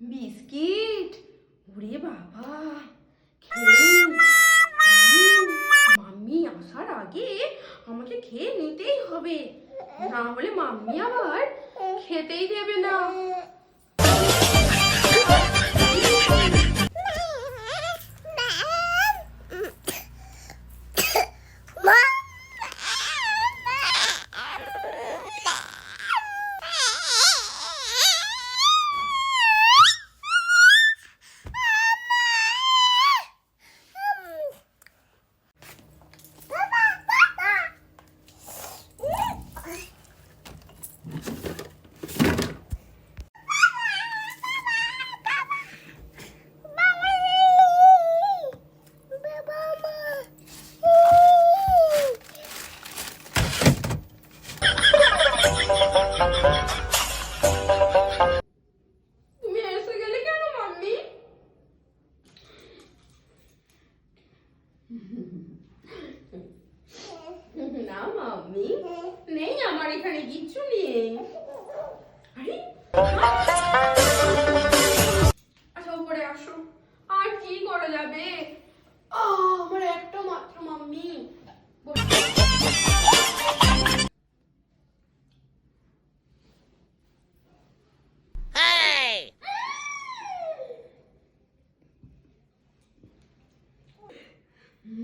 Biscuit? ওরে বাবা mummy আসার আগে আমাকে খেয়ে নিতেই হবে। না হলে মাম্মি আবার খেতেই দেবে না। না, মাম্মি। নেই আমার এখানে কিচ্ছু নেই আরে আচ্ছা উপরে আসো। আর কি করা যাবে? আমার একটা মাত্র, মাম্মি। আমি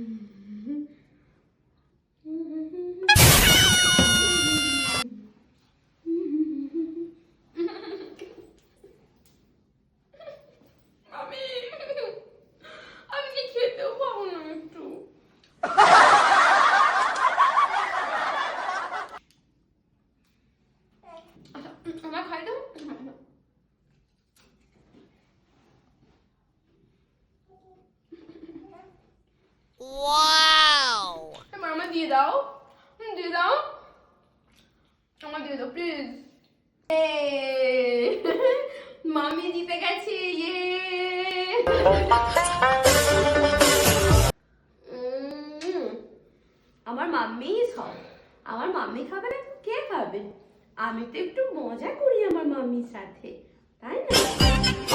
আমি কি খেতেও পাবো না একটু আচ্ছা, আমার খাই দাও এবার আমার দিয়ে দাও দিয়ে দাও আমার দিয়ে দাও প্লিজ মামি জিতে গেছে ইয়ে আমার মাম্মি সব আমার মাম্মি খাবে না, কে খাবে? আমি তো একটু মজা করি আমার মাম্মির সাথে, তাই না?